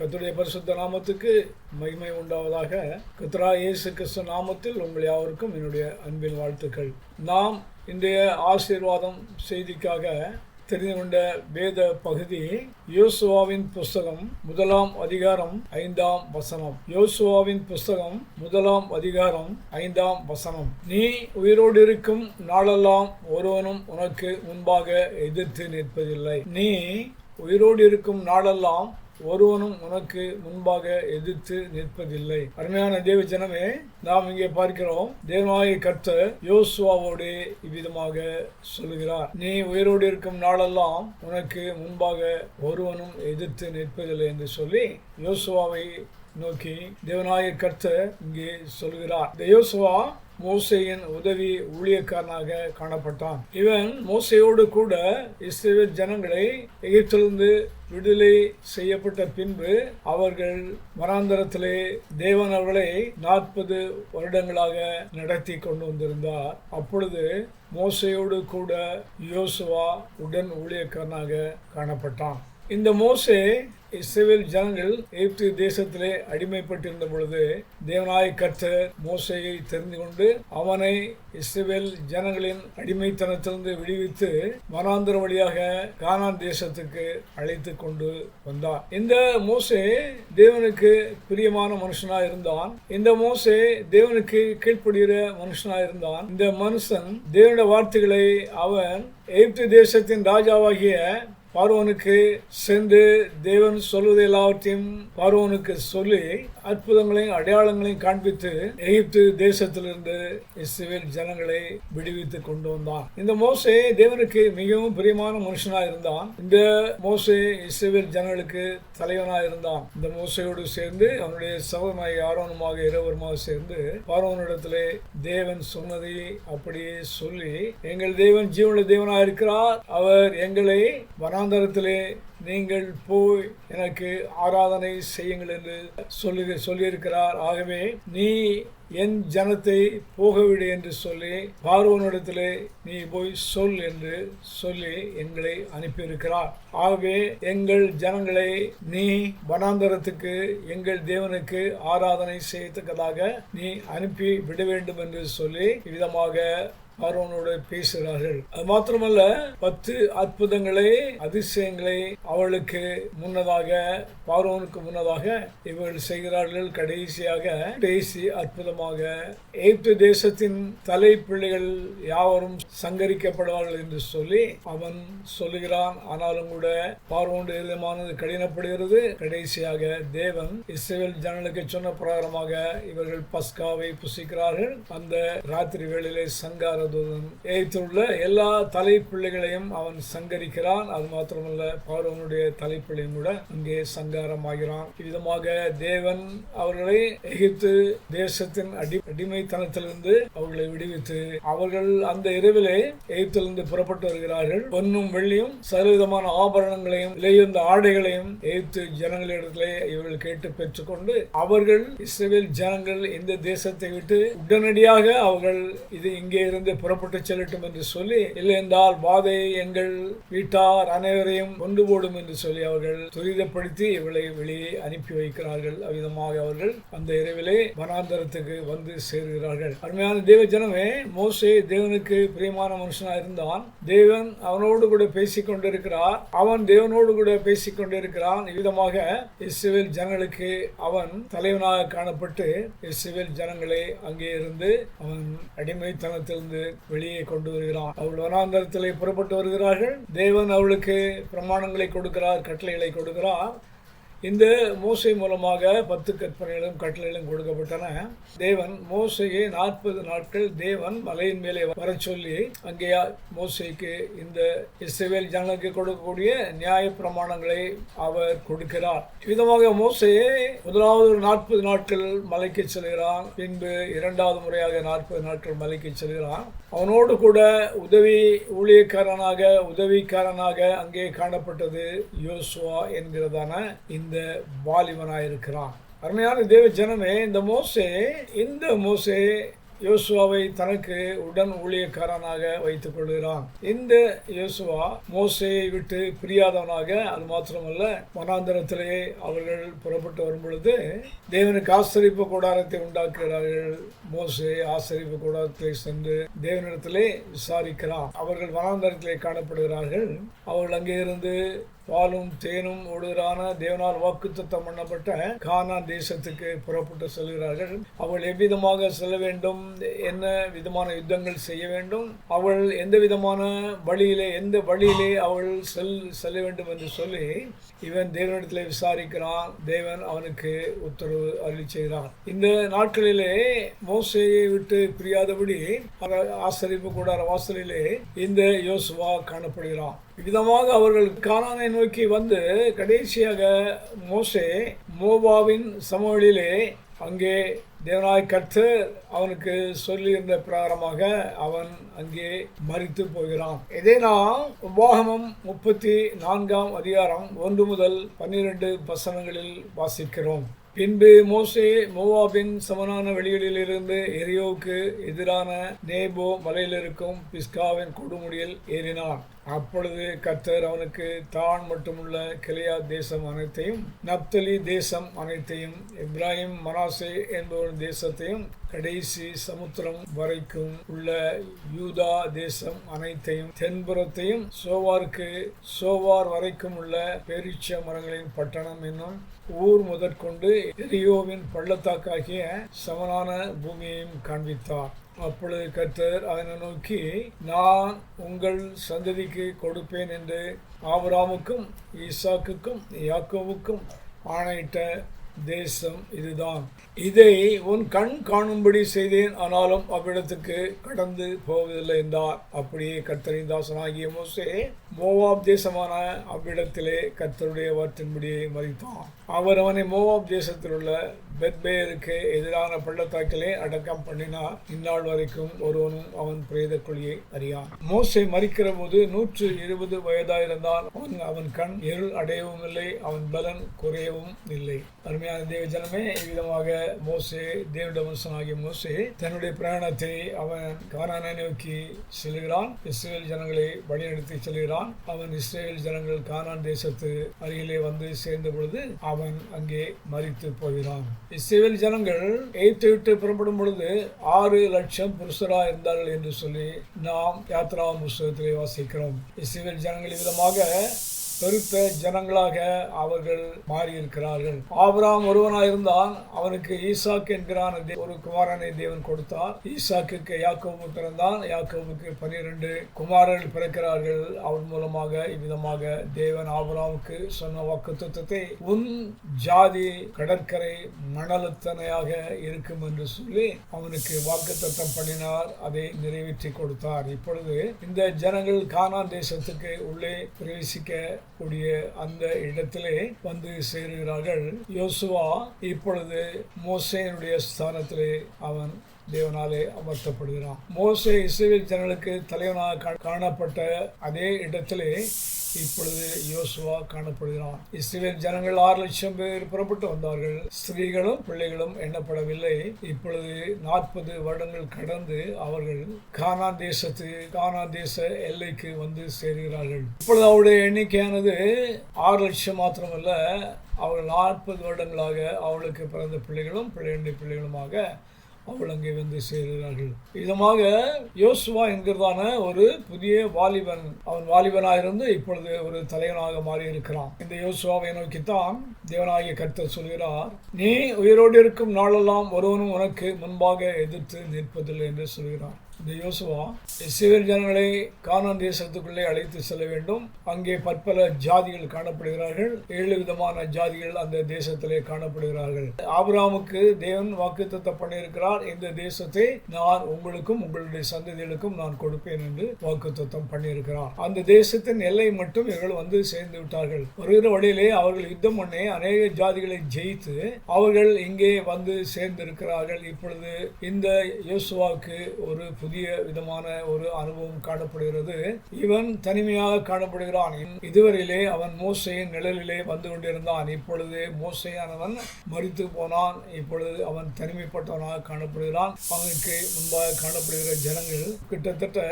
கத்துடைய பரிசுத்த நாமத்துக்கு மகிமை உண்டாவதாக. கத்ரா இயேசு கிறிஸ்து நாமத்தில் உங்கள் யாவருக்கும் என்னுடைய அன்பின் வாழ்த்துக்கள். நாம் இன்றைய ஆசீர்வாதம் செய்திக்காக தெரிந்து கொண்ட வேத பகுதி யோசுவாவின் புஸ்தகம் முதலாம் அதிகாரம் ஐந்தாம் வசனம். யோசுவாவின் புஸ்தகம் முதலாம் அதிகாரம் ஐந்தாம் வசனம். நீ உயிரோடு இருக்கும் நாளெல்லாம் ஒருவனும் உனக்கு முன்பாக எதிர்த்து நிற்பதில்லை. நீ உயிரோடு இருக்கும் நாளெல்லாம் ஒருவனும் உனக்கு முன்பாக எதிர்த்து நிற்பதில்லை. அருமையான தேவ ஜனமே நாம் இங்கே பார்க்கிறோம். தேவனாய கர்த்த யோசுவாவோடு இவ்விதமாக சொல்லுகிறார் நீ உயிரோடு இருக்கும் நாளெல்லாம் உனக்கு முன்பாக ஒருவனும் எதிர்த்து நிற்பதில்லை என்று சொல்லி யோசுவாவை நோக்கி தேவனாய கர்த்த இங்கே சொல்கிறார். இந்த யோசுவா மோசையின் உதவி ஊழியக்காரனாக காணப்பட்டான். இவன் மோசையோடு கூட இஸ்ரேல் ஜனங்களை எகிப்திலிருந்து விடுதலை செய்யப்பட்ட பின்பு அவர்கள் மராந்தரத்திலே தேவன் அவர்களை நாற்பது வருடங்களாக நடத்தி கொண்டு வந்திருந்தார். அப்பொழுது மோசையோடு கூட யோசுவா உடன் ஊழியக்காரனாக காணப்பட்டான். இந்த மோசே இஸ்ரேல் ஜனங்கள் எகிப்து தேசத்திலே அடிமைப்பட்டிருந்த பொழுது தேவனாய் கர்த்தர் மோசையை தெரிந்து கொண்டு அவனை இஸ்ரேல் ஜனங்களின் அடிமைத்தனத்திலிருந்து விடுவித்து மனாந்திர வழியாக கானான் தேசத்துக்கு அழைத்து கொண்டு வந்தார். இந்த மோசே தேவனுக்கு பிரியமான மனுஷனா இருந்தான். இந்த மோசே தேவனுக்கு கீழ்ப்படுகிற மனுஷனா இருந்தான். இந்த மனுஷன் தேவனுடைய வார்த்தைகளை அவன் எகிப்து தேசத்தின் ராஜாவாகிய பார்வோனுக்கு சென்று தேவன் சொல்வது எல்லாவற்றையும் பார்வோனுக்கு சொல்லி அற்புதங்களையும் அடையாளங்களையும் காண்பித்து எகிப்து தேசத்திலிருந்து இஸ்ரேல் ஜனங்களை விடுவித்து கொண்டு வந்தான். இந்த மோசே தேவனுக்கு மிகவும் பிரியமான மனுஷனா இருந்தான். இந்த மோசே இஸ்ரேல் ஜனங்களுக்கு தலைவனாக இருந்தான். இந்த மோசையோடு சேர்ந்து அவனுடைய சகோதரனாய் ஆரோனுமாக இருவருமாக சேர்ந்து பார்வனிடத்திலே தேவன் சொன்னதை அப்படியே சொல்லி எங்கள் தேவன் ஜீவனுள்ள தேவனாக இருக்கிறார் அவர் எங்களை வனாந்தரத்திலே நீங்கள் போய் எனக்கு ஆராதனை செய்யுங்கள் என்று சொல்லி சொல்லியிருக்கிறார். ஆகவே நீ என் ஜனத்தை போகவிடு என்று சொல்லி பார்வனிடத்திலே நீ போய் சொல் என்று சொல்லி எங்களை அனுப்பியிருக்கிறார். ஆகவே எங்கள் ஜனங்களை நீ வனாந்தரத்துக்கு எங்கள் தேவனுக்கு ஆராதனை செய்யத்தக்கதாக நீ அனுப்பி விட வேண்டும் என்று சொல்லி விதமாக பார்வனோடு பேசுகிறார்கள். அது மாத்திரமல்ல பத்து அற்புதங்களை அதிசயங்களை அவளுக்கு முன்னதாக பார்வனுக்கு முன்னதாக இவர்கள் செய்கிறார்கள். கடைசியாக பேசி அற்புதமாக எகிப்து தேசத்தின் தலை பிள்ளைகள் யாவரும் சங்கரிக்கப்படுவார்கள் என்று சொல்லி அவன் சொல்லுகிறான். ஆனாலும் கூட பார்வோண்டு இருதமானது கடினப்படுகிறது. கடைசியாக தேவன் இஸ்ரேல் ஜனங்களுக்கு சொன்ன பிரகாரமாக இவர்கள் பஸ்காவை புசிக்கிறார்கள். அந்த ராத்திரி வேளையிலே சங்கார தூதன் எய்த்துள்ள எல்லா தலைப்பிள்ளைகளையும் அவன் சங்கரிக்கிறான். அது மாத்திரமல்ல பார்வனுடைய தலைப்பிள்ளையும் கூட அங்கே சங்காரமாகிறான். விதமாக தேவன் அவர்களை எகிப்து தேசத்தின் அடி அடிமைத்தனத்திலிருந்து அவர்களை விடுவித்து அவர்கள் அந்த இரவிலே எகிப்திலிருந்து புறப்பட்டு வருகிறார்கள். பொன்னும் வெள்ளியும் சர்வவிதமான ஆபரணங்களையும் விலையுந்த ஆடைகளையும் எகிப்து ஜனங்களிடத்திலே இவர்கள் கேட்டு பெற்றுக்கொண்டு அவர்கள் இஸ்ரேல் ஜனங்கள் இந்த தேசத்தை விட்டு உடனடியாக அவர்கள் இது இங்கே இருந்து புறப்பட்டு செல்லட்டும் என்று சொல்லி இல்லை என்றால் எங்கள் வீட்டார் அனைவரையும் கொண்டு போடும் என்று சொல்லி அவர்கள் துரிதப்படுத்தி இவளை வெளியே அனுப்பி வைக்கிறார்கள். அவ்விதமாக அவர்கள் அந்த இரவிலே வனாந்தரத்துக்கு வந்து சேர்கிறார்கள். அருமையான தேவ ஜனமே மோசே தேவனுக்கு பிரியமான மனுஷனா இருந்தான். தேவன் அவனோடு கூட பேசிக் கொண்டிருக்கிறார். அவன் தேவனோடு கூட பேசிக் கொண்டிருக்கிறான். இவ்விதமாக இஸ்ரேல் ஜனங்களுக்கு அவன் தலைவனாக காணப்பட்டு இஸ்ரேல் ஜனங்களை அங்கே இருந்து அவன் அடிமைத்தனத்திலிருந்து வெளியே கொண்டு வருகிறார் அவள் வனாந்தரத்திலே புறப்பட்டு வருகிறார்கள். தேவன் அவளுக்கு பிரமாணங்களை கொடுக்கிறார் கட்டளைகளை கொடுக்கிறார். இந்த மோசை மூலமாக பத்து கற்பனைகளும் கட்டளைகளும் கொடுக்கப்பட்டன. தேவன் மோசையை நாற்பது நாட்கள் தேவன் மலையின் மேலே வர சொல்லி அங்கே மோசைக்கு இந்த இஸ்ரேல் ஜனங்களுக்கு கொடுக்கக்கூடிய நியாய பிரமாணங்களை அவர் கொடுக்கிறார். விதமாக மோசையை முதலாவது ஒரு நாற்பது நாட்கள் மலைக்கு செல்கிறான். பின்பு இரண்டாவது முறையாக நாற்பது நாட்கள் மலைக்கு செல்கிறான். அவனோடு கூட உதவி ஊழியக்காரனாக உதவிக்காரனாக அங்கே காணப்பட்டது யோசுவா என்கிறதான இந்த பாலிவனாயிருக்கிறான் அருமையான தேவ ஜனமே இந்த மோசே இந்த மோசே யோசுவாவை தனக்கு உடன் ஊழியக்காரனாக வைத்துக் கொள்கிறான். இந்த யோசுவா மோசையை விட்டு பிரியாதவனாக அது மாத்திரமல்ல மனாந்திரத்திலேயே அவர்கள் புறப்பட்டு வரும் பொழுது தேவனுக்கு ஆசரிப்பு கூடாரத்தை உண்டாக்குகிறார்கள். மோசே ஆசரிப்பு கூடாரத்தை சென்று தேவனிடத்திலே விசாரிக்கிறான். அவர்கள் மனாந்திரத்திலே காணப்படுகிறார்கள். அவர்கள் அங்கே இருந்து பாலும் தேனும் ஓடுகிறான தேவனால் வாக்குத்தத்தம் பண்ணப்பட்ட கானா தேசத்துக்கு புறப்பட்டு செல்கிறார்கள். அவள் எவ்விதமாக செல்ல வேண்டும்? என்ன விதமான யுத்தங்கள் செய்ய வேண்டும்? அவள் எந்த விதமான வழியிலே எந்த வழியிலே அவள் செல் செல்ல வேண்டும் என்று சொல்லி இவன் தேவனிடத்தில் விசாரிக்கிறான். தேவன் அவனுக்கு உத்தரவு அருளி செய்கிறான். இந்த நாட்களிலே மோசையை விட்டு பிரியாதபடி ஆசிரியப்பு கூடார வாசலிலே இந்த யோசுவா காணப்படுகிறான். விதமாக அவர்கள் கானானை நோக்கி வந்து கடைசியாக மோசே மோபாவின் சமவெளியிலே அங்கே தேவனாய் கற்று அவனுக்கு சொல்லியிருந்த பிரகாரமாக அவன் அங்கே மறித்து போகிறான். இதே நாம் உபாகமம் முப்பத்தி நான்காம் அதிகாரம் ஒன்று முதல் பன்னிரண்டு வசனங்களில் வாசிக்கிறோம். பின்பு மோசே மோவாபின் சமனான வெளிகளிலிருந்து எரியோவுக்கு எதிரான நேபோ மலையில் இருக்கும் பிஸ்காவின் கொடுமுடியில் ஏறினான். அப்பொழுது கத்தர் அவனுக்கு தான் மட்டுமுள்ள கிளையா தேசம் அனைத்தையும் நப்தலி தேசம் அனைத்தையும் இப்ராஹிம் மனாசே என்பவர் தேசத்தையும் கடைசி சமுத்திரம் வரைக்கும் உள்ள யூதா தேசம் அனைத்தையும் தென்புறத்தையும் சோவாருக்கு சோவார் வரைக்கும் உள்ள பேரிச்ச மரங்களின் பட்டணம் என்னும் ஊர் முதற்கொண்டு எரியோவின் பள்ளத்தாக்காகிய சமனான பூமியையும் காண்பித்தார். அப்பொழுது கர்த்தர் அதனை நோக்கி நான் உங்கள் சந்ததிக்கு கொடுப்பேன் என்று ஆபராமுக்கும் ஈசாக்குக்கும் யாக்கோவுக்கும் ஆணையிட்ட தேசம் இதுதான். இதை உன் கண் காணும்படி செய்தேன் ஆனாலும் அவ்விடத்துக்கு கடந்து போவதில்லை என்றார். அப்படியே கர்த்தரின் தாசனாகிய மோசே மோவாப் தேசமான அவ்விடத்திலே கர்த்தருடைய வார்த்தையின்படியே மறித்தான் அவர் அவனை மோவாப் தேசத்தில் உள்ள பெத்பேருக்கு எதிரான பள்ளத்தாக்கிலே அடக்கம் பண்ணினார். இந்நாள் வரைக்கும் ஒருவனும் அவன் பிரேத குழியை அறியான். மோசை மறிக்கிற போது நூற்று இருபது வயதாயிருந்தால் அவன் அவன் கண் இருள் அடையவும் இல்லை அவன் பலன் குறையவும் இல்லை. அருமையான தேவ ஜனமே இவ்விதமாக மோசே தேவட மனுஷனாகிய மோசே தன்னுடைய பிரயாணத்தை அவன் கானானை நோக்கி செல்கிறான். இஸ்ரேல் ஜனங்களை வழிநடத்தி செல்கிறான். அவன் இஸ்ரேல் ஜனங்கள் காரான் தேசத்து அருகிலே வந்து சேர்ந்த பொழுது அவன் அங்கே மறித்து போகிறான். இஸ்ரேல் ஜனங்கள் எய்த்து விட்டு புறப்படும் பொழுது ஆறு லட்சம் புருஷரா இருந்தார்கள் என்று சொல்லி நாம் யாத்ரா புஸ்தகத்திலே வாசிக்கிறோம். இஸ்ரேல் ஜனங்கள் விதமாக பெருத்த ஜனங்களாக அவர்கள் மாறியிருக்கிறார்கள். ஆபராம் ஒருவனாயிருந்தான் அவனுக்கு ஈசாக் என்கிறான் ஒரு குமாரனை தேவன் கொடுத்தார். ஈசாக்கு யாக்கோபு பிறந்தான். யாக்கோபுக்கு பனிரெண்டு குமாரர்கள் பிறக்கிறார்கள். அவன் மூலமாக இவ்விதமாக தேவன் ஆபராமுக்கு சொன்ன வாக்கு உன் ஜாதி கடற்கரை மணலத்தனையாக இருக்கும் என்று சொல்லி அவனுக்கு வாக்கு தத்தம் பண்ணினார். அதை நிறைவேற்றி கொடுத்தார். இப்பொழுது இந்த ஜனங்கள் கானான் தேசத்துக்கு உள்ளே பிரவேசிக்க கூடிய அந்த இடத்திலே வந்து சேருகிறார்கள். யோசுவா இப்பொழுது மோசையனுடைய ஸ்தானத்திலே அவன் தேவனாலே அமர்த்தப்படுகிறான். மோசே இஸ்ரேல் ஜனங்களுக்கு தலைவனாக காணப்பட்ட அதே இடத்திலே இப்பொழுது யோசுவா காணப்படுகிறான். இஸ்ரேல் ஜனங்கள் ஆறு லட்சம் பேர் புறப்பட்டு வந்தார்கள். ஸ்திரீகளும் பிள்ளைகளும் எண்ணப்படவில்லை. இப்பொழுது நாற்பது வருடங்கள் கடந்து அவர்கள் கானா தேசத்து கானா தேச எல்லைக்கு வந்து சேர்கிறார்கள். இப்பொழுது அவருடைய எண்ணிக்கையானது ஆறு லட்சம் மாத்திரமல்ல அவர்கள் நாற்பது வருடங்களாக அவளுக்கு பிறந்த பிள்ளைகளும் பிள்ளைகளுடைய பிள்ளைகளுமாக அவள் அங்கே வந்து சேருகிறார்கள். விதமாக யோசுவா என்கிறதான ஒரு புதிய வாலிபன். அவன் வாலிபனாக இருந்து இப்பொழுது ஒரு தலைவனாக மாறி இருக்கிறான் இந்த யோசுவாவை நோக்கித்தான் தேவனாகிய கர்த்தர் சொல்கிறார் நீ உயிரோடு இருக்கும் நாளெல்லாம் ஒருவனும் உனக்கு முன்பாக எதிர்த்து நிற்பதில்லை என்று சொல்கிறார். இந்த யோசுவா இஸ்ரேல் ஜனங்களை கானான் தேசத்துக்குள்ளே அழைத்து செல்ல வேண்டும். அங்கே பற்பல ஜாதிகள் காணப்படுகிறார்கள். ஏழு விதமான ஜாதிகள் அந்த தேசத்திலே காணப்படுகிறார்கள். ஆபிராமுக்கு தேவன் வாக்குத்தத்தை பண்ணியிருக்கிறார். இந்த தேசத்தை நான் உங்களுக்கும் உங்களுடைய சந்ததிகளுக்கும் நான் கொடுப்பேன் என்று வாக்குத்தத்தம் பண்ணியிருக்கிறார். அந்த தேசத்தின் எல்லை மட்டும் இவர்கள் வந்து சேர்ந்து விட்டார்கள். வருகிற வழியிலே அவர்கள் யுத்தம் பண்ணி அநேக ஜாதிகளை ஜெயித்து அவர்கள் இங்கே வந்து சேர்ந்திருக்கிறார்கள். இப்பொழுது இந்த யோசுவாவுக்கு ஒரு புதிய புதிய விதமான ஒரு அனுபவம் காணப்படுகிறது. இவன் தனிமையாக காணப்படுகிறான். இதுவரையிலே அவன் மோசையின் நிழலிலே வந்து கொண்டிருந்தான். இப்பொழுது மோசையானவன் மறித்து போனான். இப்பொழுது அவன் தனிமைப்பட்டவனாக காணப்படுகிறான். அவனுக்கு முன்பாக காணப்படுகிற ஜனங்கள் கிட்டத்தட்ட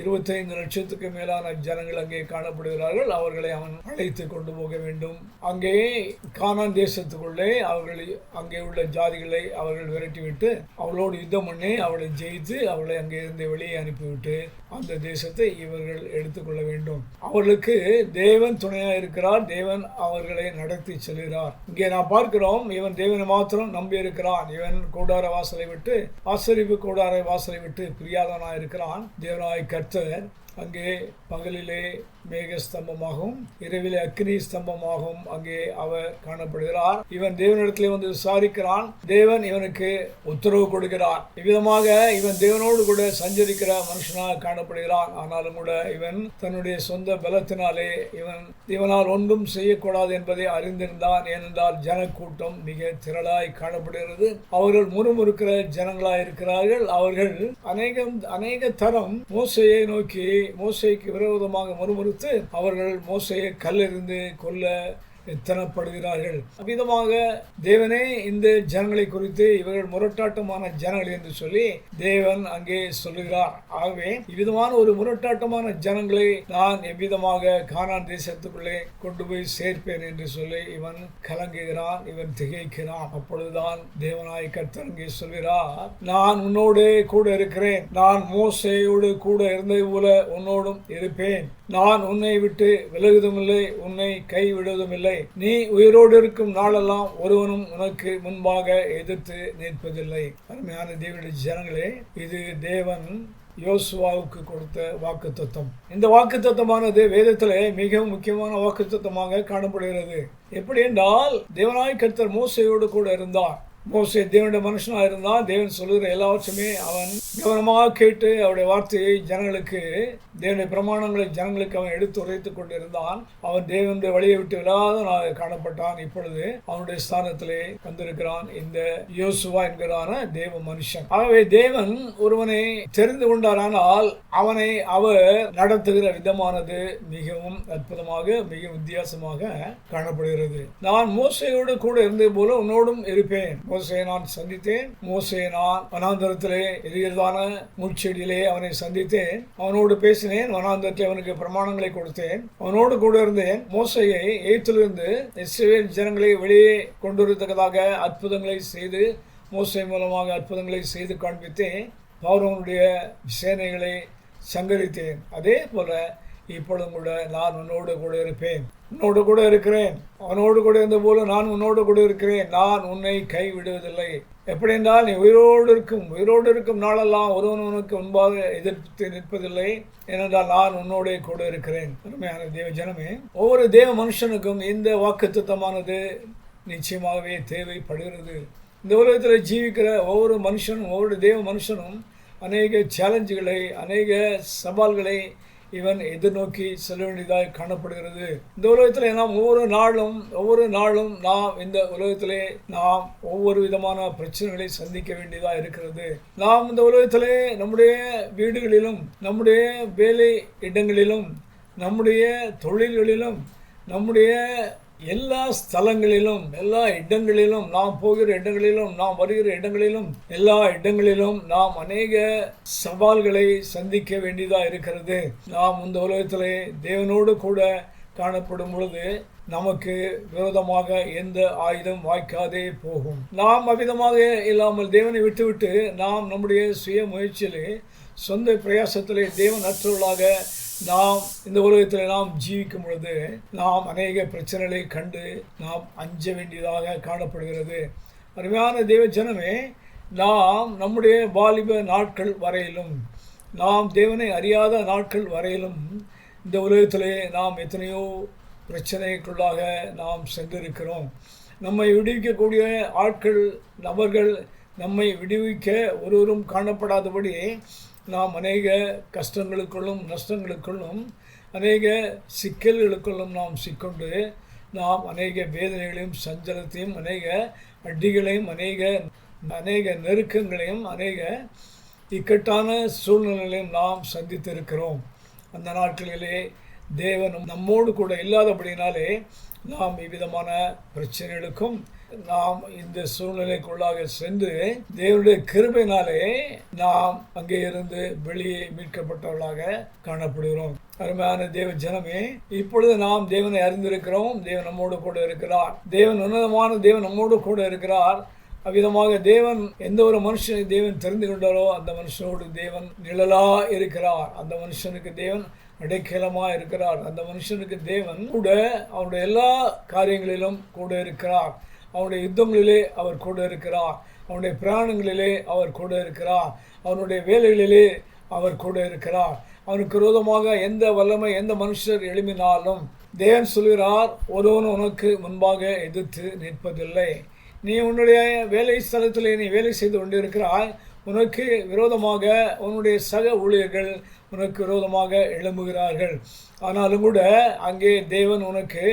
இருபத்தைந்து லட்சத்துக்கு மேலான ஜனங்கள் அங்கே காணப்படுகிறார்கள். அவர்களை அவன் அழைத்து கொண்டு போக வேண்டும். அங்கே கானான் தேசத்துக்குள்ளே அவர்களை அங்கே உள்ள ஜாதிகளை அவர்கள் விரட்டிவிட்டு அவளோடு யுத்தம் பண்ணி அவளை ஜெயித்து அவளை அங்கே இருந்து வெளியே அனுப்பிவிட்டு அந்த தேசத்தை இவர்கள் எடுத்துக்கொள்ள வேண்டும். அவர்களுக்கு தேவன் துணையாக இருக்கிறார். தேவன் அவர்களை நடத்தி செல்கிறார். இங்கே நான் பார்க்கிறோம் இவன் தேவனை மாத்திரம் நம்பி இருக்கிறான். இவன் கூடார வாசலை விட்டு ஆசரிப்பு கூடார வாசலை விட்டு பிரியாதவனாக இருக்கிறான் தேவனாய் கர்த்தர் அங்கே பகலிலே மேக இரவில் அக்னி ஸ்தம்பமாகவும் அங்கே அவர் காணப்படுகிறார். இவன் தேவனிடத்திலே வந்து விசாரிக்கிறான். தேவன் இவனுக்கு உத்தரவு கொடுக்கிறார். இவ்விதமாக இவன் தேவனோடு கூட சஞ்சரிக்கிற மனுஷனாக காணப்படுகிறான். ஆனாலும் கூட இவன் தன்னுடைய சொந்த பலத்தினாலே இவன் இவனால் ஒன்றும் செய்யக்கூடாது என்பதை அறிந்திருந்தான். ஏனென்றால் ஜனக்கூட்டம் மிக திரளாய் காணப்படுகிறது. அவர்கள் முறுமுறுக்கிற ஜனங்களாய் இருக்கிறார்கள். அவர்கள் அநேகம் அநேக தரம் மோசையை நோக்கி மோசைக்கு விரோதமாக கொடுத்து அவர்கள் மோசையை கல்லெறிந்து கொல்ல எத்தனப்படுகிறார்கள்? அவ்விதமாக தேவனே இந்த ஜனங்களை குறித்து இவர்கள் முரட்டாட்டமான ஜனங்கள் என்று சொல்லி தேவன் அங்கே சொல்லுகிறார். ஆகவே இவ்விதமான ஒரு முரட்டாட்டமான ஜனங்களை நான் எவ்விதமாக கானான் தேசத்துக்குள்ளே கொண்டு போய் சேர்ப்பேன் என்று சொல்லி இவன் கலங்குகிறான் இவன் திகைக்கிறான். அப்பொழுதுதான் தேவனாய் கத்தரங்கே சொல்கிறார் நான் உன்னோடு கூட இருக்கிறேன். நான் மோசையோடு கூட இருந்தது போல உன்னோடும் இருப்பேன். நான் உன்னை விட்டு விலகுவதுமில்லை உன்னை கைவிடுவதுமில்லை நீ உயிரோடு இருக்கும் நாளெல்லாம் ஒருவனும் உனக்கு முன்பாக எதிர்த்து நிற்பதில்லை. அருமையான தேவனுடைய ஜனங்களே இது தேவன் யோசுவாவுக்கு கொடுத்த வாக்கு தத்துவம் இந்த வாக்கு தத்துவமானது வேதத்தில் மிகவும் முக்கியமான வாக்கு தத்துவமாக காணப்படுகிறது. எப்படி என்றால் தேவனாய் கர்த்தர் மோசையோடு கூட இருந்தார். மோசை தேவனுடைய மனுஷனாக இருந்தால் தேவன் சொல்லுகிற எல்லாவற்றுமே அவன் கவனமாக கேட்டு அவருடைய வார்த்தையை ஜனங்களுக்கு தேவனுடைய பிரமாணங்களை ஜனங்களுக்கு அவன் எடுத்து உரைத்துக் கொண்டிருந்தான். அவன் தேவனுடைய வழியை விட்டு விழாத காணப்பட்டான். இப்பொழுது அவனுடைய ஸ்தானத்திலே வந்திருக்கிறான் இந்த யோசுவா என்கிறான தேவ மனுஷன். ஆகவே தேவன் ஒருவனை தெரிந்து கொண்டாரானால் அவனை அவர் நடத்துகிற விதமானது மிகவும் அற்புதமாக மிக வித்தியாசமாக காணப்படுகிறது. நான் மோசையோடு கூட இருந்தது போல உன்னோடும் இருப்பேன். மோசையை நான் சந்தித்தேன். மோசையை நான் வனாந்தரத்திலே எரியதான முச்செடியிலே அவனை சந்தித்தேன். அவனோடு பேசினேன் வனாந்தரத்தில் அவனுக்கு பிரமாணங்களை கொடுத்தேன். அவனோடு கூட இருந்தேன் மோசையை எய்த்திலிருந்து இஸ்ரேல் ஜனங்களை வெளியே கொண்டு வரத்தக்கதாக அற்புதங்களை செய்து மோசை மூலமாக அற்புதங்களை செய்து காண்பித்தேன். பௌரவனுடைய சேனைகளை சங்கரித்தேன். அதே போல இப்பொழுதும் கூட நான் உன்னோடு கூட இருப்பேன். உன்னோடு கூட இருக்கிறேன். அவனோடு கூட இருந்த போல நான் உன்னோடு கூட இருக்கிறேன். நான் உன்னை கைவிடுவதில்லை. எப்படி என்றால் நீ உயிரோடு இருக்கும். உயிரோடு இருக்கும் நாளெல்லாம் ஒருவன் உனக்கு முன்பாக எதிர்த்து நிற்பதில்லை. ஏனென்றால் நான் உன்னோட கூட இருக்கிறேன். அருமையான தேவ ஜனமே ஒவ்வொரு தேவ மனுஷனுக்கும் இந்த வாக்கு திட்டமானது நிச்சயமாகவே தேவைப்படுகிறது. இந்த உலகத்தில் ஜீவிக்கிற ஒவ்வொரு மனுஷனும் ஒவ்வொரு தேவ மனுஷனும் அநேக சேலஞ்சுகளை அநேக சவால்களை இவன் எதிர்நோக்கி செல்ல வேண்டியதாக காணப்படுகிறது. இந்த உலகத்தில் நாம் ஒவ்வொரு நாளும் ஒவ்வொரு நாளும் நாம் இந்த உலகத்திலே நாம் ஒவ்வொரு விதமான பிரச்சனைகளை சந்திக்க வேண்டியதாக இருக்கிறது. நாம் இந்த உலகத்திலே நம்முடைய வீடுகளிலும் நம்முடைய வேலை இடங்களிலும் நம்முடைய தொழில்களிலும் நம்முடைய எல்லா ஸ்தலங்களிலும் எல்லா இடங்களிலும் நாம் போகிற இடங்களிலும் நாம் வருகிற இடங்களிலும் எல்லா இடங்களிலும் நாம் அநேக சவால்களை சந்திக்க வேண்டியதாக இருக்கிறது. நாம் இந்த உலகத்திலே தேவனோடு கூட காணப்படும் பொழுது நமக்கு விரோதமாக எந்த ஆயுதம் வாய்க்காதே போகும். நாம் அவ்விதமாக இல்லாமல் தேவனை விட்டுவிட்டு நாம் நம்முடைய சுய முயற்சியிலே சொந்த பிரயாசத்திலே தேவன் அற்றவர்களாக நாம் இந்த உலகத்தில் நாம் ஜீவிக்கும் பொழுது நாம் அநேக பிரச்சனைகளை கண்டு நாம் அஞ்ச வேண்டியதாக காணப்படுகிறது. அருமையான தேவ ஜனமே நாம் நம்முடைய வாலிப நாட்கள் வரையிலும் நாம் தேவனை அறியாத நாட்கள் வரையிலும் இந்த உலகத்திலே நாம் எத்தனையோ பிரச்சனைக்குள்ளாக நாம் சென்றிருக்கிறோம். நம்மை விடுவிக்கக்கூடிய ஆட்கள் நபர்கள் நம்மை விடுவிக்க ஒருவரும் காணப்படாதபடி நாம் அநேக கஷ்டங்களுக்குள்ளும் நஷ்டங்களுக்குள்ளும் அநேக சிக்கல்களுக்குள்ளும் நாம் சிக்கொண்டு நாம் அநேக வேதனைகளையும் சஞ்சலத்தையும் அநேக அடிகளையும் அநேக அநேக நெருக்கங்களையும் அநேக இக்கட்டான சூழ்நிலைகளையும் நாம் சந்தித்திருக்கிறோம். அந்த நாட்களிலே தேவன் நம்மோடு கூட இல்லாதபடினாலே நாம் இவ்விதமான பிரச்சனைகளுக்கும் நாம் இந்த சூழ்நிலைக்குள்ளாக சென்று தேவனுடைய கிருபையினாலே நாம் அங்கே இருந்து வெளியே மீட்கப்பட்டவர்களாக காணப்படுகிறோம். அருமையான தேவ ஜனமே இப்பொழுது நாம் தேவனை அறிந்திருக்கிறோம். தேவன் நம்மோடு கூட இருக்கிறார். தேவன் உன்னதமான தேவன் நம்மோடு கூட இருக்கிறார். அவ்விதமாக தேவன் எந்த ஒரு மனுஷனை தேவன் தெரிந்து கொண்டாரோ அந்த மனுஷனோடு தேவன் நிழலா இருக்கிறார். அந்த மனுஷனுக்கு தேவன் அடைக்கலமா இருக்கிறார். அந்த மனுஷனுக்கு தேவன் கூட அவருடைய எல்லா காரியங்களிலும் கூட இருக்கிறார். அவனுடைய யுத்தங்களிலே அவர் கூட இருக்கிறார். அவனுடைய பிராணங்களிலே அவர் கூட இருக்கிறார். அவனுடைய வேலைகளிலே அவர் கூட இருக்கிறார். அவனுக்கு விரோதமாக எந்த வல்லமை எந்த மனுஷர் எழுப்பினாலும் தேவன் சொல்கிறார் ஒருவன் உனக்கு முன்பாக எதிர்த்து நிற்பதில்லை. நீ உன்னுடைய வேலை ஸ்தலத்தில் நீ வேலை செய்து கொண்டிருக்கிறாய். உனக்கு விரோதமாக உன்னுடைய சக ஊழியர்கள் உனக்கு விரோதமாக எழும்புகிறார்கள். ஆனாலும் கூட அங்கே தேவன் உனக்கு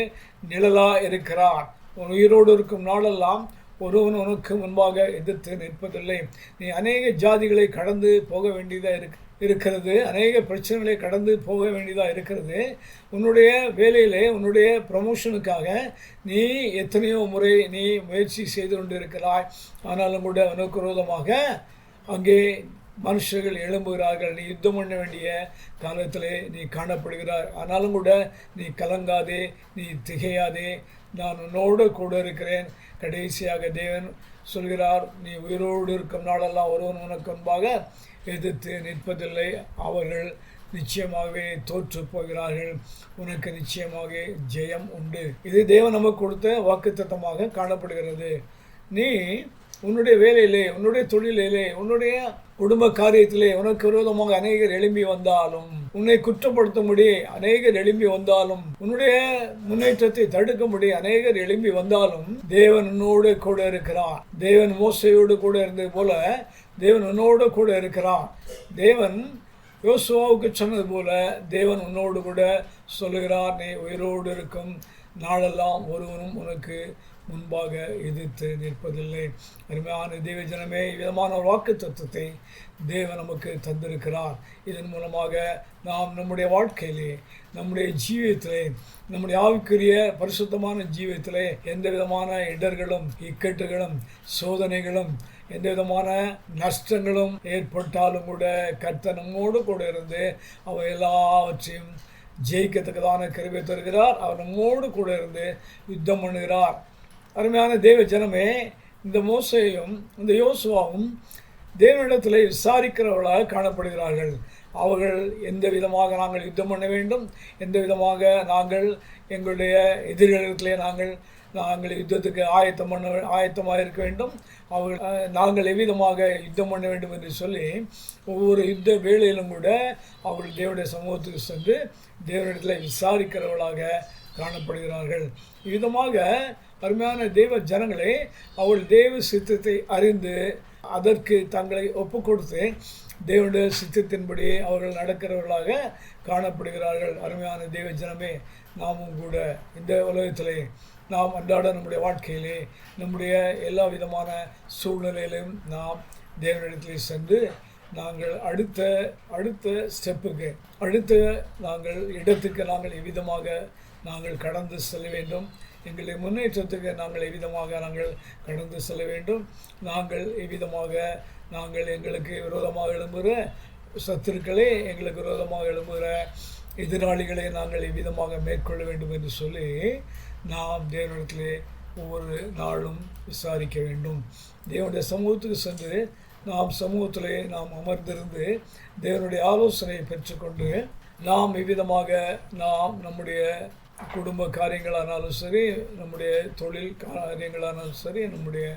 நிழலாக இருக்கிறார். உன் உயிரோடு இருக்கும் நாளெல்லாம் ஒருவன் உனக்கு முன்பாக எதிர்த்து நிற்பதில்லை. நீ அநேக ஜாதிகளை கடந்து போக வேண்டியதாக இருக்கு இருக்கிறது. அநேக பிரச்சனைகளை கடந்து போக வேண்டியதாக இருக்கிறது. உன்னுடைய வேலையிலே உன்னுடைய ப்ரமோஷனுக்காக நீ எத்தனையோ முறை நீ முயற்சி செய்து கொண்டிருக்கிறாய். ஆனாலும் கூட உனக்கு விரோதமாக அங்கே மனுஷர்கள் எழும்புகிறார்கள். நீ யுத்தம் பண்ண வேண்டிய காலத்திலே நீ காணப்படுகிறாய். ஆனாலும் கூட நீ கலங்காதே நீ திகையாதே. நான் உன்னோடு கூட இருக்கிறேன். கடைசியாக தேவன் சொல்கிறார் நீ உயிரோடு இருக்கும் நாளெல்லாம் ஒருவன் உனக்கு முன்பாக எதிர்த்து நிற்பதில்லை. அவர்கள் நிச்சயமாகவே தோற்று போகிறார்கள். உனக்கு நிச்சயமாக ஜெயம் உண்டு. இது தேவன் நமக்கு கொடுத்த வாக்குத்தத்தமாக காணப்படுகிறது. நீ உன்னுடைய வேலையிலே உன்னுடைய தொழிலிலே உன்னுடைய குடும்ப காரியத்திலே உனக்கு விரோதமாக அநேகர் எழும்பி வந்தாலும் உன்னை குற்றப்படுத்தும்படி அநேகர் எழும்பி வந்தாலும் உன்னுடைய முன்னேற்றத்தை தடுக்கும்படி அநேகர் எழும்பி வந்தாலும் தேவன் உன்னோடு கூட இருக்கிறான். தேவன் மோசையோடு கூட இருந்தது போல தேவன் உன்னோடு கூட இருக்கிறான். தேவன் யோசுவாவுக்கு சொன்னது போல தேவன் உன்னோடு கூட சொல்லுகிறார் நீ உயிரோடு இருக்கும். நாளெல்லாம் ஒருவனும் உனக்கு முன்பாக எதிர்த்து நிற்பதில்லை. அருமையான தேவ ஜனமே விதமான ஒரு வாக்கு தத்துவத்தை தேவன் நமக்கு தந்திருக்கிறார். இதன் மூலமாக நாம் நம்முடைய வாழ்க்கையிலே நம்முடைய ஜீவியத்திலே நம்முடைய ஆவிக்குரிய பரிசுத்தமான ஜீவியத்திலே எந்த விதமான இடர்களும் இக்கட்டுகளும் சோதனைகளும் எந்த விதமான நஷ்டங்களும் ஏற்பட்டாலும் கூட கர்த்தர் நம்மோடு கூட இருந்து அவை எல்லாவற்றையும் ஜெயிக்கத்தக்கதான கருவை தருகிறார். அவர் நம்மோடு கூட இருந்து யுத்தம் பண்ணுகிறார். அருமையான தேவ ஜனமே இந்த மோசையும் இந்த யோசுவாவும் தேவனிடத்தில் விசாரிக்கிறவர்களாக காணப்படுகிறார்கள். அவர்கள் எந்த விதமாக நாங்கள் யுத்தம் பண்ண வேண்டும்? எந்த விதமாக நாங்கள் எங்களுடைய எதிர்களிடத்திலே நாங்கள் நாங்கள் யுத்தத்துக்கு ஆயத்தம் பண்ண ஆயத்தமாக இருக்க வேண்டும்? அவர்கள் நாங்கள் எவ்விதமாக யுத்தம் பண்ண வேண்டும் என்று சொல்லி ஒவ்வொரு யுத்த வேளையிலும் கூட அவர்கள் தேவனுடைய சமூகத்துக்கு சென்று தேவனிடத்தில் விசாரிக்கிறவர்களாக காணப்படுகிறார்கள். விதமாக அருமையான தெய்வ ஜனங்களே அவள் தேவ சித்தத்தை அறிந்து அதற்கு தங்களை ஒப்பு கொடுத்து தேவனுடைய சித்தத்தின்படி அவர்கள் நடக்கிறவர்களாக காணப்படுகிறார்கள். அருமையான தெய்வ ஜனமே நாமும் கூட இந்த உலகத்திலே நாம் அன்றாட நம்முடைய வாழ்க்கையிலே நம்முடைய எல்லா விதமான சூழ்நிலையிலும் நாம் தேவனிடத்திலே சென்று நாங்கள் அடுத்த அடுத்த ஸ்டெப்புக்கு அடுத்த நாங்கள் இடத்துக்கு நாங்கள் எவ்விதமாக நாங்கள் கடந்து செல்ல வேண்டும். எங்களுடைய முன்னேற்றத்துக்கு நாங்கள் எவ்விதமாக நாங்கள் கடந்து செல்ல வேண்டும். நாங்கள் எவ்விதமாக நாங்கள் எங்களுக்கு விரோதமாக எழும்புகிற சத்துருக்களே எங்களுக்கு விரோதமாக எழும்புகிற எதிராளிகளை நாங்கள் எவ்விதமாக மேற்கொள்ள வேண்டும் என்று சொல்லி நாம் தேவனிடத்திலே ஒவ்வொரு நாளும் விசாரிக்க வேண்டும். தேவனுடைய சமூகத்துக்கு சென்று நாம் சமூகத்திலே நாம் அமர்ந்திருந்து தேவனுடைய ஆலோசனையை பெற்றுக்கொண்டு நாம் எவ்விதமாக நாம் நம்முடைய குடும்ப காரியங்களானாலும் சரி நம்முடைய தொழில் காரியங்களானாலும் சரி நம்முடைய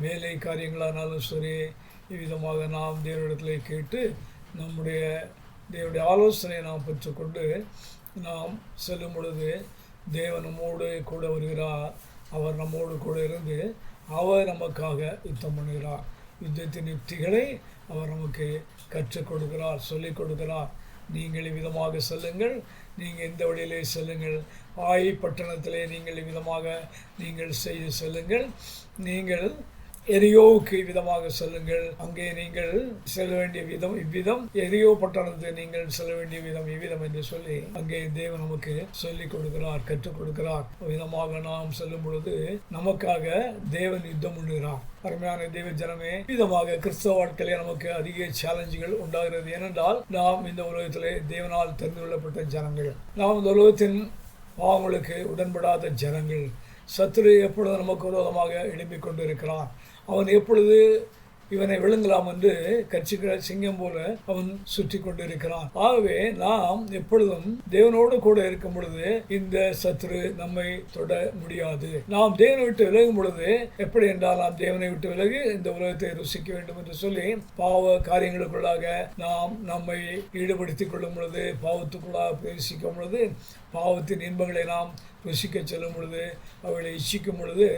வேலை காரியங்களானாலும் சரி இவ்விதமாக நாம் தேவனிடத்தில் கேட்டு நம்முடைய தேவனுடைய ஆலோசனையை நாம் பெற்றுக்கொண்டு நாம் செல்லும் பொழுது தேவன் நம்மோடு கூட வருகிறார். அவர் நம்மோடு கூட இருந்து அவர் நமக்காக யுத்தம் பண்ணுகிறார். யுத்தத்தின் யுக்திகளை அவர் நமக்கு கற்றுக் கொடுக்கிறார் சொல்லிக் கொடுக்கிறார். நீங்கள் விதமாக செல்லுங்கள். நீங்கள் இந்த வழியிலே செல்லுங்கள். ஆய் பட்டணத்திலே நீங்கள் விதமாக நீங்கள் செய்து செல்லுங்கள். நீங்கள் எரியோவுக்கு விதமாக செல்லுங்கள். அங்கே நீங்கள் செல்ல வேண்டிய விதம் இவ்விதம். எரியோ பட்டணத்தை நீங்கள் செல்ல வேண்டிய விதம் இவ்விதம் என்று சொல்லி அங்கே தேவன் நமக்கு சொல்லிக் கொடுக்கிறார் கற்றுக் கொடுக்கிறார். விதமாக நாம் செல்லும் பொழுது நமக்காக தேவன் யுத்தம் பண்ணுகிறார். அருமையான தெய்வ ஜனமே விதமாக கிறிஸ்தவ வாழ்க்கையிலே நமக்கு அதிக சேலஞ்சுகள் உண்டாகிறது. ஏனென்றால் நாம் இந்த உலகத்திலே தேவனால் தெரிந்து கொள்ளப்பட்ட ஜனங்கள். நாம் இந்த உலகத்தின் பாவங்களுக்கு உடன்படாத ஜனங்கள். சத்துரு எப்பொழுது நமக்கு விரோதமாக எழுப்பிக் கொண்டு இருக்கிறான் அவன் எப்பொழுது இவனை விழுங்கலாம் என்று கட்சிக்கிற சிங்கம் போல அவன் சுற்றி கொண்டிருக்கிறான். ஆகவே நாம் எப்பொழுதும் தேவனோடு கூட இருக்கும் பொழுது இந்த சத்துரு நம்மை தொட முடியாது. நாம் தேவனை விட்டு விலகும் பொழுது எப்படி என்றால் நாம் தேவனை விட்டு விலகி இந்த உலகத்தை ருசிக்க வேண்டும் என்று சொல்லி பாவ காரியங்களுக்குள்ளாக நாம் நம்மை ஈடுபடுத்திக் கொள்ளும் பொழுது பாவத்துக்குள்ளாக பிரவேசிக்கும் பொழுது பாவத்தின் இன்பங்களை நாம் ருசிக்க செல்லும் பொழுது அவளை இச்சிக்கும் பொழுது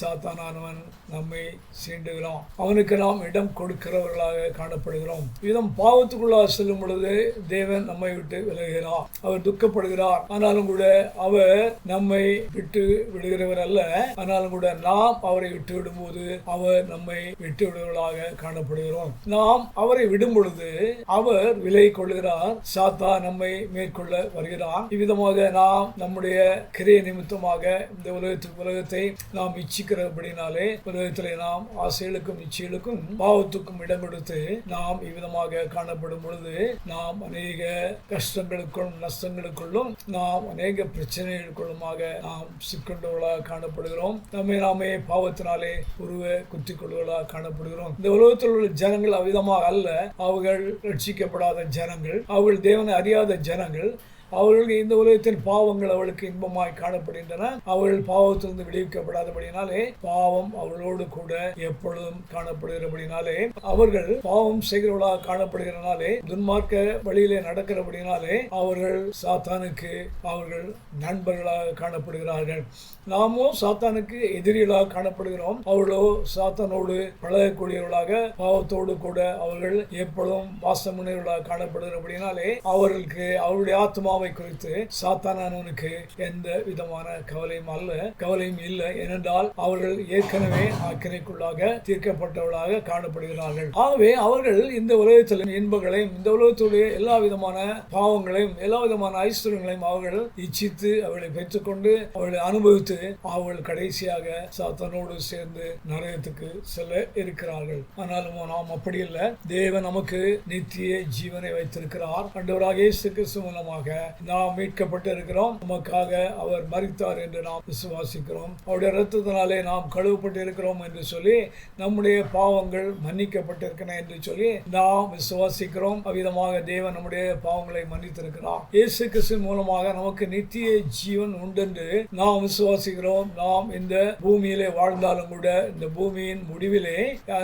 சாத்தானவன் நம்மை சீண்டுகிறான். அவனுக்கு நாம் இடம் கொடுக்கிறவர்களாக காணப்படுகிறோம். இதம் பாவத்துக்குள்ளாக செல்லும் பொழுது தேவன் நம்மை விட்டு விலகுகிறார். அவர் துக்கப்படுகிறார். ஆனாலும் கூட அவர் நம்மை விட்டு விடுகிறவர் அல்ல. ஆனாலும் கூட நாம் அவரை விட்டு விடும்போது அவர் நம்மை விட்டு விடுவர்களாக காணப்படுகிறோம். நாம் அவரை விடும் பொழுது அவர் விலை கொள்கிறார் சாத்தா நம்மை மேற்கொள்ள வருகிறார் இவ்விதமாக நாம் நம்முடைய கிரிய நிமித்தமாக இந்த உலகத்துக்கு உலகத்தை நாம் இச்சிக்கிறபடினாலே உலகத்திலே நாம் ஆசைகளுக்கும் இச்சைகளுக்கும் பாவத்துக்கும் இடம் கொடுத்து நாம் இவ்விதமாக காணப்படும் பொழுது நாம் அநேக கஷ்டங்களுக்கும் நஷ்டங்களுக்குள்ளும் நாம் அநேக பிரச்சனைகளுக்குள்ளுமாக நாம் சிக்கொண்டவர்களாக காணப்படுகிறோம். நம்மை நாமே பாவத்தினாலே உருவ குத்திக் கொள்வர்களாக காணப்படுகிறோம். இந்த உலகத்தில் உள்ள ஜனங்கள் அவ்விதமாக அல்ல. அவர்கள் ரட்சிக்கப்படாத ஜனங்கள் அவர்கள் தேவனை அறியாத ஜனங்கள் அவர்களுக்கு இந்த உலகத்தின் பாவங்கள் அவளுக்கு இன்பமாய் காணப்படுகின்றன. அவர்கள் பாவத்திலிருந்து விடுவிக்கப்படாதபடினாலே பாவம் அவளோடு கூட எப்பொழுதும் காணப்படுகிறபடினாலே அவர்கள் பாவம் செய்கிறவர்களாக காணப்படுகிறனாலே துன்மார்க்க வழியிலே நடக்கிறபடினாலே அவர்கள் சாத்தானுக்கு அவர்கள் நண்பர்களாக காணப்படுகிறார்கள். நாமும் சாத்தானுக்கு எதிரிகளாக காணப்படுகிறோம். அவர்களோ சாத்தானோடு பழகக்கூடியவர்களாக பாவத்தோடு கூட அவர்கள் எப்பொழுதும் வாசமுனைவர்களாக காணப்படுகிறபடினாலே அவர்களுக்கு அவருடைய ஆத்மா ஆத்மாவை குறித்து சாத்தானவனுக்கு எந்த விதமான கவலையும் அல்ல கவலையும் இல்லை. ஏனென்றால் அவர்கள் ஏற்கனவே ஆக்கிரைக்குள்ளாக தீர்க்கப்பட்டவர்களாக காணப்படுகிறார்கள். ஆகவே அவர்கள் இந்த உலகத்தில் இன்பங்களையும் இந்த உலகத்துடைய எல்லா விதமான பாவங்களையும் எல்லா விதமான ஐஸ்வர்யங்களையும் அவர்கள் இச்சித்து அவர்களை பெற்றுக்கொண்டு அவர்களை அனுபவித்து அவர்கள் கடைசியாக சாத்தானோடு சேர்ந்து நரகத்துக்கு செல்ல இருக்கிறார்கள். ஆனாலும் நாம் அப்படி இல்லை தேவன் நமக்கு நித்திய ஜீவனை வைத்திருக்கிறார். அண்டவராக இயேசு கிறிஸ்து மூலமாக நாம் மீட்கப்பட்டு இருக்கிறோம். நமக்காக அவர் மறித்தார் என்று நாம் விசுவாசிக்கிறோம். அவருடைய ரத்தத்தினாலே நாம் கழுவப்பட்டு இருக்கிறோம் என்று சொல்லி நம்முடைய பாவங்கள் மன்னிக்கப்பட்டிருக்கின்றன என்று சொல்லி நாம் விசுவாசிக்கிறோம். அவ்விதமாக தேவன் நம்முடைய பாவங்களை மன்னித்திருக்கிறார். இயேசு கிறிஸ்து மூலமாக நமக்கு நித்திய ஜீவன் உண்டென்று நாம் விசுவாசிக்கிறோம். நாம் இந்த பூமியிலே வாழ்ந்தாலும் கூட இந்த பூமியின் முடிவிலே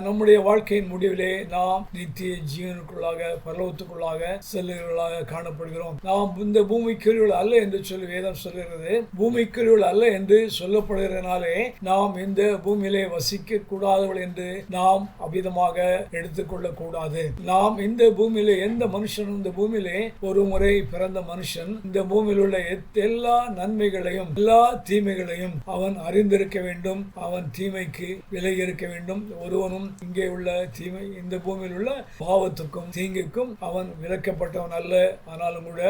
நம்முடைய வாழ்க்கையின் முடிவிலே நாம் நித்திய ஜீவனுக்குள்ளாக பரலோகத்துக்குள்ளாக செல்லுகளாக காணப்படுகிறோம். நாம் இந்த பூமிக்குள் அல்ல என்று சொல்லி வேதம் சொல்கிறது. பூமிக்குள் அல்ல என்று சொல்லப்படுகிறனாலே நாம் இந்த பூமியிலே வசிக்க கூடாதவள் என்று நாம் அபிதமாக எடுத்துக்கொள்ள கூடாது நாம் இந்த பூமியிலே எந்த மனுஷனும் இந்த பூமியிலே ஒரு முறை பிறந்த மனுஷன். இந்த பூமியில் உள்ள எல்லா நன்மைகளையும் எல்லா தீமைகளையும் அவன் அறிந்திருக்க வேண்டும். அவன் தீமைக்கு விலகி இருக்க வேண்டும். ஒருவனும் இங்கே உள்ள தீமை இந்த பூமியில் உள்ள பாவத்துக்கும் தீங்குக்கும் அவன் விலக்கப்பட்டவன் அல்ல. ஆனாலும் கூட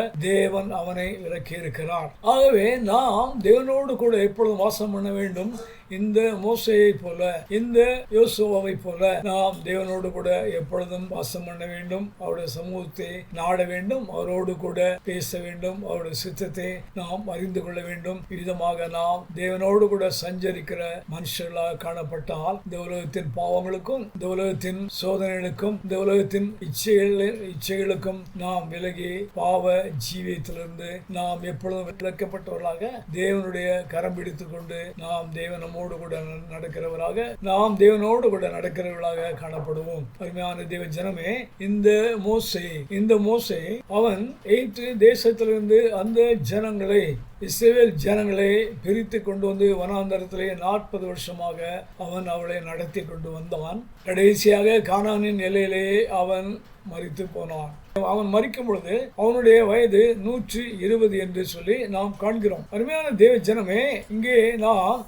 தேவன் அவனை விளக்கியிருக்கிறார் ஆகவே நாம் தேவனோடு கூட எப்பொழுதும் வாசம் பண்ண வேண்டும். இந்த மோசையை போல இந்த யோசுவாவை போல நாம் தேவனோடு கூட எப்பொழுதும் வாசம் பண்ண வேண்டும். அவருடைய சமூகத்தை நாட வேண்டும். அவரோடு கூட பேச வேண்டும். அவருடைய சித்தத்தை நாம் அறிந்து கொள்ள வேண்டும். விதமாக நாம் தேவனோடு கூட சஞ்சரிக்கிற மனுஷர்களாக காணப்பட்டால் இந்த உலகத்தின் பாவங்களுக்கும் இந்த உலகத்தின் சோதனைகளுக்கும் இந்த உலகத்தின் இச்சைகளின் இச்சைகளுக்கும் நாம் விலகி பாவ ஜீவியத்திலிருந்து நாம் எப்பொழுதும் விளக்கப்பட்டவர்களாக தேவனுடைய கரம் பிடித்துக்கொண்டு நாம் தேவனமோ நம்மோடு கூட நடக்கிறவராக நாம் தேவனோடு கூட நடக்கிறவர்களாக காணப்படுவோம். அருமையான தேவ ஜனமே இந்த மோசை இந்த மோசை அவன் எயிற்று தேசத்திலிருந்து அந்த ஜனங்களை இஸ்ரேல் ஜனங்களை பிரித்து கொண்டு வந்து வனாந்தரத்திலே நாற்பது வருஷமாக அவன் அவளை நடத்தி கொண்டு வந்தான். கடைசியாக கானானின் நிலையிலே அவன் மறித்து போனான். அவன் மறிக்கும் பொழுது அவனுடைய வயது நூற்றி இருபது என்று சொல்லி நாம் காண்கிறோம். அருமையான தேவ ஜனமே இங்கே நாம்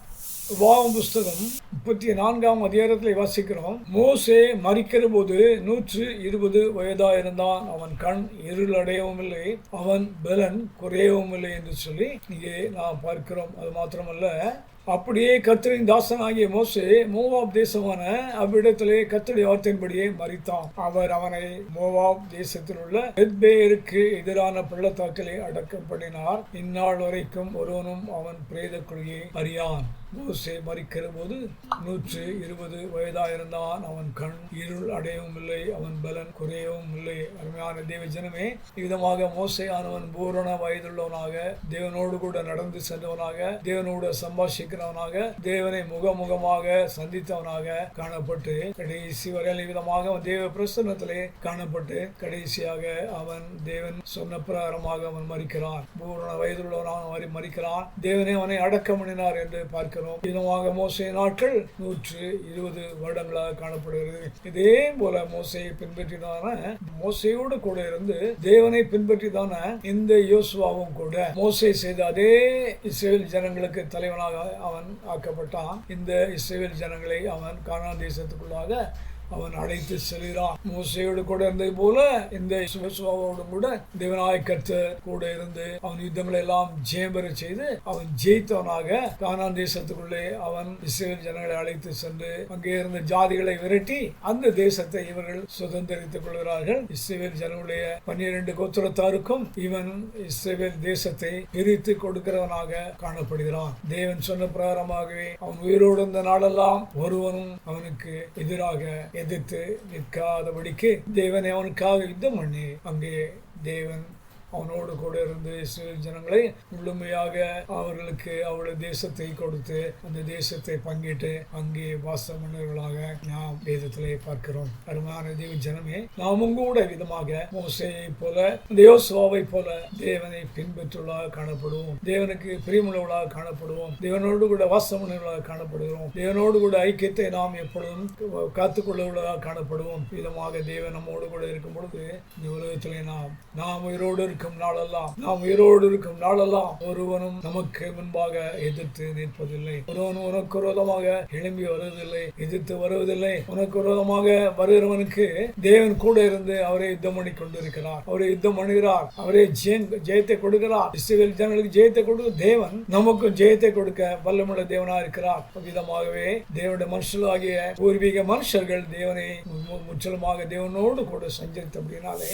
வாவம் புஸ்தகம் முப்பத்தி நான்காம் அதிகாரத்தில் வாசிக்கிறோம். மோசே மறிக்கிற போது நூற்று இருபது வயதா இருந்தான் அவன் கண் இருளடையவும் இல்லை அவன் பலன் குறையவும் இல்லை என்று சொல்லி இங்கே நாம் பார்க்கிறோம். அது மாத்திரமல்ல அப்படியே கத்தரின் தாசன் ஆகிய மோசே மோவாப் தேசமான அவ்விடத்திலே கத்தடி வார்த்தையின்படியே மறித்தான் அவர் அவனை மோவாப் தேசத்தில் உள்ள பெத்பேருக்கு எதிரான பள்ளத்தாக்கிலே அடக்கம் பண்ணினார் இந்நாள் வரைக்கும் ஒருவனும் அவன் பிரேத குழியை அறியான். மோசே மறிக்கிற போது நூற்று இருபது வயதாயிருந்தான். அவன் கண் இருள் அடையவும் இல்லை அவன் பலன் குறையவும் இல்லை அருமையான தேவ ஜனமே விதமாக மோசே ஆனவன் பூரண வயதுள்ளவனாக தேவனோடு கூட நடந்து சென்றவனாக தேவனோடு சம்பாஷிக்கிறவனாக தேவனை முகமுகமாக சந்தித்தவனாக காணப்பட்டு கடைசி வரையில் விதமாக அவன் தேவ பிரசன்னத்திலே காணப்பட்டு கடைசியாக அவன் தேவன் சொன்ன பிரகாரமாக அவன் மறிக்கிறான் பூரண வயதுள்ளவனாக மறிக்கிறான் தேவனே அவனை அடக்க முடினார் என்று பார்க்கிறோம். விதமாக மோசை நாட்கள் நூற்று இருபது வருடங்களாக காணப்படுகிறது. இதே போல மோசையை பின்பற்றிதான மோசையோடு கூட இருந்து தேவனை பின்பற்றிதான இந்த யோசுவாவும் கூட. மோசை செய்த அதே இஸ்ரேல் ஜனங்களுக்கு தலைவனாக அவன் ஆக்கப்பட்டான். இந்த இஸ்ரேல் ஜனங்களை அவன் கானான் தேசத்துக்குள்ளாக அவன் அழைத்து செல்கிறான். மோசையோடு கூட இருந்தது போல இந்த சுவாவோடும் கூட தேவனாய கர்த்தர் கூட இருந்து அவன் யுத்தங்களை எல்லாம் ஜெயம்பெற செய்து அவன் ஜெயித்தவனாக கானான் தேசத்துக்குள்ளே அவன் இஸ்ரேல் ஜனங்களை அழைத்து சென்று அங்கே இருந்த ஜாதிகளை விரட்டி அந்த தேசத்தை இவர்கள் சுதந்திரித்துக் கொள்கிறார்கள். இஸ்ரேல் ஜனங்களுடைய பன்னிரண்டு கோத்திரத்தாருக்கும் இவன் இஸ்ரேல் தேசத்தை பிரித்து கொடுக்கிறவனாக காணப்படுகிறான். தேவன் சொன்ன பிரகாரமாகவே அவன் உயிரோடு இருந்த நாளெல்லாம் ஒருவனும் அவனுக்கு எதிராக எதிர்த்து நிற்காதபடிக்கு தேவனை அவனுக்காக யுத்தம் பண்ணி அங்கே தேவன் அவனோடு கூட இருந்து இஸ்ரேல் ஜனங்களை முழுமையாக அவர்களுக்கு அவருடைய தேசத்தை கொடுத்து அந்த தேசத்தை பங்கிட்டு அங்கே வாசம் நாம் வேதத்திலே பார்க்கிறோம். அருமையான தேவ ஜனமே நாமும் கூட விதமாக மோசையை போல தேவசுவாவை போல தேவனை பின்பற்றுள்ளதாக காணப்படுவோம். தேவனுக்கு பிரியமுள்ளவர்களாக காணப்படுவோம். தேவனோடு கூட வாசமன்னர்களாக காணப்படுகிறோம். தேவனோடு கூட ஐக்கியத்தை நாம் எப்பொழுதும் காத்துக்கொள்ளவுள்ளதாக காணப்படுவோம். விதமாக தேவன் நம்மோடு கூட இருக்கும் பொழுது இந்த உலகத்திலே நாம் நாம் உயிரோடு இருக்க இருக்கும் நாளெல்லாம். நாம் உயிரோடு இருக்கும் நாளெல்லாம். ஒருவனும் நமக்கு முன்பாக எதிர்த்து நிற்பதில்லை. ஒருவன் உனக்கு விரோதமாக எழும்பி வருவதில்லை. எதிர்த்து வருவதில்லை. உனக்கு விரோதமாக வருகிறவனுக்கு தேவன் கூட இருந்து அவரை யுத்தம் பண்ணி கொண்டிருக்கிறார். அவரை யுத்தம் பண்ணுகிறார். அவரே ஜெயத்தை கொடுக்கிறார். இஸ்ரேல் ஜனங்களுக்கு ஜெயத்தை கொடுக்க தேவன் நமக்கும் ஜெயத்தை கொடுக்க வல்லமுள்ள தேவனா இருக்கிறார். விதமாகவே தேவனுடைய மனுஷர்களாகிய பூர்வீக மனுஷர்கள் தேவனை முற்றிலுமாக தேவனோடு கூட சஞ்சரித்த அப்படின்னாலே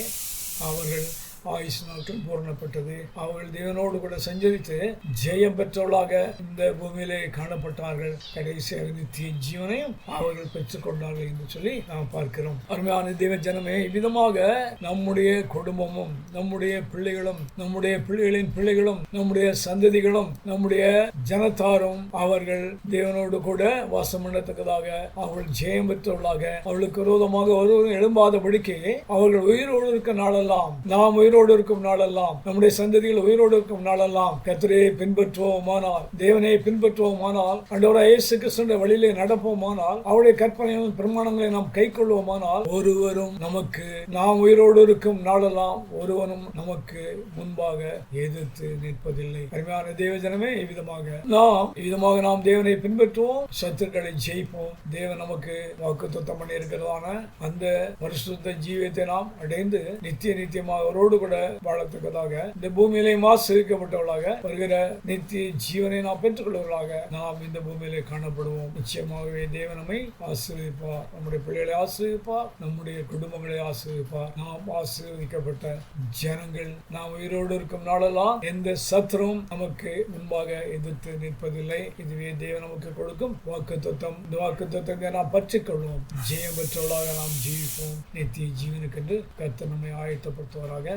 அவர்கள் ஆயுசினால் பூரணப்பட்டது. அவர்கள் தேவனோடு கூட சஞ்சரித்து ஜெயம் பெற்றவர்களாக இந்த பூமியிலே காணப்பட்டார்கள். கடைசியாக நித்திய ஜீவனையும் அவர்கள் பெற்றுக்கொண்டார்கள் என்று சொல்லி நாம் பார்க்கிறோம். அருமையான தேவ ஜனமே இவ்விதமாக நம்முடைய குடும்பமும் நம்முடைய பிள்ளைகளும் நம்முடைய பிள்ளைகளின் பிள்ளைகளும் நம்முடைய சந்ததிகளும் நம்முடைய ஜனத்தாரும் அவர்கள் தேவனோடு கூட வாசம் பண்ணத்தக்கதாக அவர்கள் ஜெயம் பெற்றவர்களாக அவர்களுக்கு விரோதமாக ஒருவரும் எழும்பாதபடிக்கு அவர்கள் உயிரோடு இருக்க நாளெல்லாம் நாம் உயிரோடு இருக்கும் நாளெல்லாம் நம்முடைய சந்ததிகள் உயிரோடு இருக்கும் நாளெல்லாம் கத்திரையை பின்பற்றுவோமானால் தேவனை பின்பற்றுவோமானால் அன்றவரை இயேசு கிருஷ்ணனுடைய வழியிலே நடப்போமானால் அவருடைய கற்பனையும் பிரமாணங்களை நாம் கை கொள்வோமானால் ஒருவரும் நமக்கு நாம் உயிரோடு இருக்கும் நாளெல்லாம் ஒருவனும் நமக்கு முன்பாக எதிர்த்து நிற்பதில்லை. அருமையான தேவ ஜனமே இவ்விதமாக நாம் இவ்விதமாக நாம் தேவனை பின்பற்றுவோம் சத்துக்களை ஜெயிப்போம். தேவன் நமக்கு வாக்கு துத்தம் பண்ணி இருக்கிறதான அந்த பரிசுத்த ஜீவியத்தை நாம் அடைந்து நித்திய நித்தியமாக அவரோடு கூட வாழத்தக்கதாக இந்த பூமியிலே ஆசிரிக்கப்பட்டவர்களாக வருகிற நித்திய ஜீவனை நாம் பெற்றுக்கொள்வர்களாக நாம் இந்த பூமியிலே காணப்படுவோம். நிச்சயமாகவே தேவனமை ஆசிரியப்பார் நம்முடைய பிள்ளைகளை ஆசிரியப்பார் நம்முடைய குடும்பங்களை ஆசிரியப்பார் நாம் ஆசீர்வதிக்கப்பட்ட ஜனங்கள் நாம் உயிரோடு இருக்கும் நாளெல்லாம் எந்த சத்ரும் நமக்கு முன்பாக எதிர்த்து நிற்பதில்லை. இதுவே தேவன் நமக்கு கொடுக்கும் வாக்கு தத்துவம் இந்த வாக்கு தத்துவத்தை நாம் பற்றிக்கொள்வோம். ஜெயம் பெற்றவர்களாக நாம் ஜீவிப்போம். நித்திய ஜீவனுக்கென்று கர்த்தர் நம்மை ஆயத்தப்படுத்துவாராக.